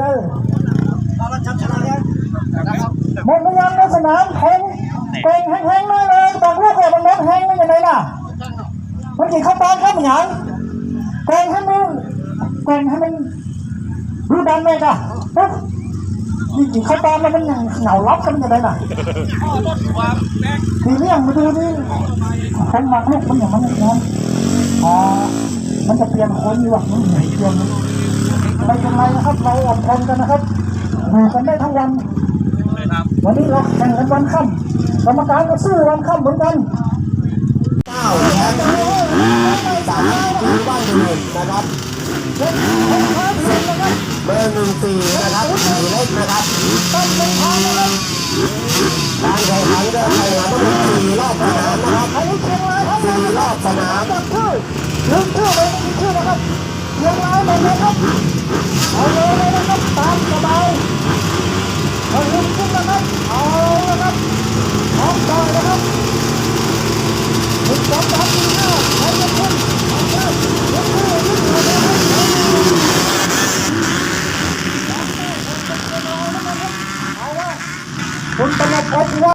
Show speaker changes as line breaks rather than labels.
เลยหมดมันยังในสนามแข่งเก่งแห้งๆเลยเลยบางลูกเลยมันลดแห้งไม่ยังไงล่ะมันกี่เข้าตอนครับมันหยังเก่งให้มันเก่งให้มันรู้ดันเลยจ้ะปุ๊บนี่กี่เข้าตอนแล้วมันยังเหงารับกันยังไงล่ะทีนี้ยังมาดูนี่คนมาลูกมันอย่างมันอย่างนั้นอ๋อมันจะเปลี่ยนคนอยู่ว่ะมันเปลี่ยน ไม่เป็นไรนะครับเราอดทนกันนะครับอยู่กันได้ทั้งวันวันนี้เราแข่งกันวันค่ำกรรมการก็สู้วันค่ำเหมือนกัน
เก้านะครับสามทีมบ้านหนึ่งนะครับเบอร์หนึ่งสี่นะครับสี่เล็กนะครับการแข่งขันเดินไปหาทั้งหมดสี่รอบสนามนะครับ
อันนี้เชียงรายครับ
สี่รอบสนาม
จับชื่อลืมชื่อไปไม่มีชื่อนะครับเชียงรายหมดเลยครับ เอาเลยนะครับตามสบาเอาลืมขึ้นนะครับเอาละครับพร้อมต่อยนะครับหนึ่งสองสามสี่ห้าใครจะขึ้นเอาเลยยกมือยกมือเลยครับคุณตลกอบว่า